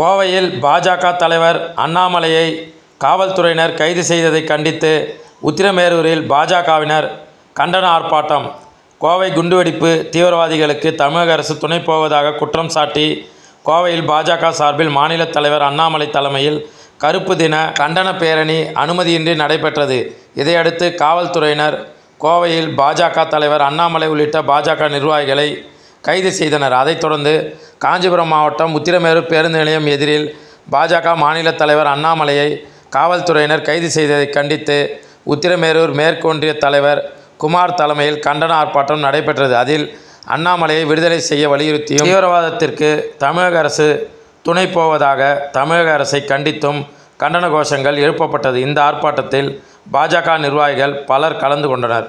கோவையில் பாஜக தலைவர் அண்ணாமலையை காவல்துறையினர் கைது செய்ததை கண்டித்து உத்திரமேரூரில் பாஜகவினர் கண்டன ஆர்ப்பாட்டம். கோவை குண்டுவெடிப்பு தீவிரவாதிகளுக்கு தமிழக அரசு துணை போவதாக குற்றம் சாட்டி கோவையில் பாஜக சார்பில் மாநில தலைவர் அண்ணாமலை தலைமையில் கருப்பு தின கண்டன பேரணி அனுமதியின்றி நடைபெற்றது. இதையடுத்து காவல்துறையினர் கோவையில் பாஜக தலைவர் அண்ணாமலை உள்ளிட்ட பாஜக நிர்வாகிகளை கைது செய்தனர். அதைத் தொடர்ந்து காஞ்சிபுரம் மாவட்டம் உத்திரமேரூர் பேருந்து நிலையம் எதிரில் பாஜக மாநில தலைவர் அண்ணாமலையை காவல்துறையினர் கைது செய்ததை கண்டித்து உத்திரமேரூர் மேற்கொன்றிய தலைவர் குமார் தலைமையில் கண்டன ஆர்ப்பாட்டம் நடைபெற்றது. அதில் அண்ணாமலையை விடுதலை செய்ய வலியுறுத்தியும் தீவிரவாதத்திற்கு தமிழக அரசு துணை போவதாக தமிழக அரசை கண்டித்தும் கண்டன கோஷங்கள் எழுப்பப்பட்டது. இந்த ஆர்ப்பாட்டத்தில் பாஜக நிர்வாகிகள் பலர் கலந்து கொண்டனர்.